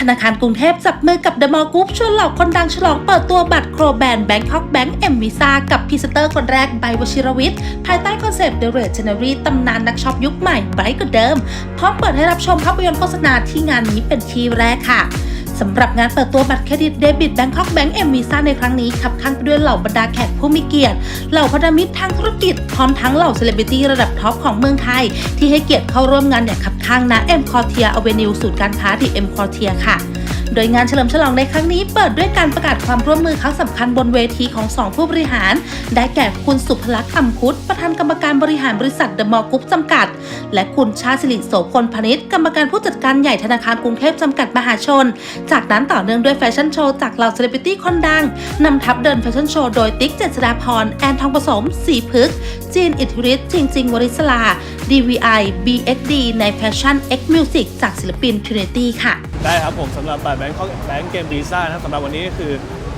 ธนาคารกรุงเทพจับมือกับเดอะมอลล์กรุ๊ปชวนเหล่าคนดังฉลองเปิดตัวบัตรโครแบนแบงคอกแบงก์เอ็มวีซากับพรีเซนเตอร์คนแรกไบวชิรวิทย์ ภายใต้คอนเซปต์ The Red January ตำนานนักช็อปยุคใหม่ไบรท์กว่าเดิม พร้อมเปิดให้รับชมภาพยนตร์โฆษณาที่งานนี้เป็นที่แรกค่ะ สำหรับงานเปิดตัวบัตรเครดิตเดบิตแบงคอกแบงก์เอ็มวีซ่าในครั้งนี้ขับข้างไปด้วยเหล่าบรรดาแขกผู้มีเกียรติ เหล่าพันธมิตรทางธุรกิจ พร้อมทั้งเหล่าเซเลบริตี้ระดับท็อปของเมืองไทย ที่ให้เกียรติเข้าร่วมงานอย่างขับข้างณเอ็มคอเทียอเวนิวศูนย์การค้าดีเอ็มคอเทียค่ะ โดยงานเฉลิมฉลองในครั้งนี้เปิดด้วยการประกาศความร่วมมือครั้งสำคัญบนเวทีของสองผู้บริหาร ได้แก่คุณสุภลักษณ์อัมพุทธประธานกรรมการบริหารบริษัทเดอะมอลล์กรุ๊ปจำกัด และคุณชาสิริโสพลพนิษฐ์กรรมการผู้จัดการใหญ่ธนาคารกรุงเทพจำกัดมหาชน จากนั้นต่อเนื่องด้วยแฟชั่นโชว์จากเหล่าเซเลบริตี้คนดังนำทัพเดินแฟชั่นโชว์โดยติ๊กเจษฎาพรแอนทองผสมสีพึกจีนอิทธิฤทธิ์จริงจริงวริศลา DVI BXD ในแฟชั่น X Music จากศิลปิน Trinity ค่ะ ได้ครับผมสำหรับบัตรแบงค์แบงค์เกมวีซ่านะสำหรับวันนี้ก็คือ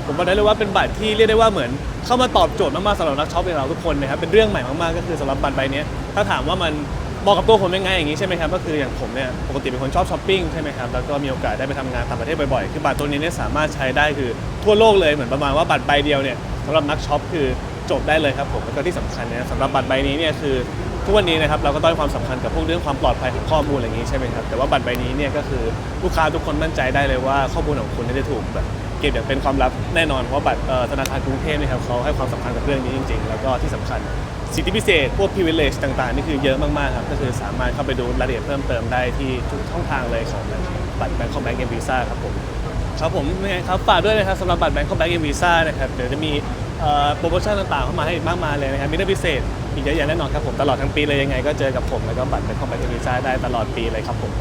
ผมบอกได้เลยว่าเป็นบัตรที่เรียกได้ว่าเหมือน เข้ามาตอบโจทย์มากๆสำหรับนักช็อปอย่างเราทุกคนนะครับเป็นเรื่องใหม่มากๆก็คือสำหรับบัตรใบนี้ถ้าถามว่ามันเหมาะกับตัวผมยังไงอย่างนี้ใช่ไหมครับก็คืออย่างผมเนี่ยปกติเป็นคนชอบช้อปปิ้งใช่ไหมครับแล้วก็มีโอกาสได้ไปทำงานต่างประเทศบ่อยๆคือบัตรตัวนี้เนี่ยสามารถใช้ได้คือทั่วโลกเลยเหมือนประมาณว่าบัตรใบเดียวเนี่ยสำหรับนักช็อปคือจบได้เลยครับผมแล้วก็ที่สำคัญเนี่ยสำหรับบัตรใบนี้เนี่ยคือ ทุกวันนี้นะครับเราก็ต้องให้ความสำคัญกับพวกเรื่องความปลอดภัยของข้อมูลอะไรอย่างนี้ใช่ไหมครับแต่ว่าบัตรใบนี้เนี่ยก็คือลูกค้าทุกคนมั่นใจได้เลยว่าข้อมูลของคุณเนี่ยจะถูกแบบเก็บอย่างเป็นความลับแน่นอนเพราะบัตรเอ่อธนาคารกรุงเทพเนี่ยครับเขาให้ความสำคัญกับเรื่องนี้จริง ๆ แล้วก็ที่สำคัญสิทธิพิเศษพวก privilege ต่างๆนี่คือเยอะมากๆครับก็คือสามารถเข้าไปดูรายละเอียดเพิ่มเติมได้ที่ทุกช่องทางเลยของบัตรแบงค์คอมแบงก์เอ็มวีซ่าครับผม ครับผมยังไงครับฝากด้วยนะครับสำหรับบัตรแบงค์คอมแบงก์เอ็มวีซ่านะครับเดี๋ยวจะมีเอ่อโปรโมชั่นต่างๆเข้ามาให้อีกมากมายเลยนะครับมีเรื่องพิเศษอีกเยอะแยะแน่นอนครับผมตลอดทั้งปีเลยยังไงก็เจอกับผมแล้วก็บัตรแบงค์คอมแบงก์เอ็มวีซ่าได้ตลอดปีเลยครับผม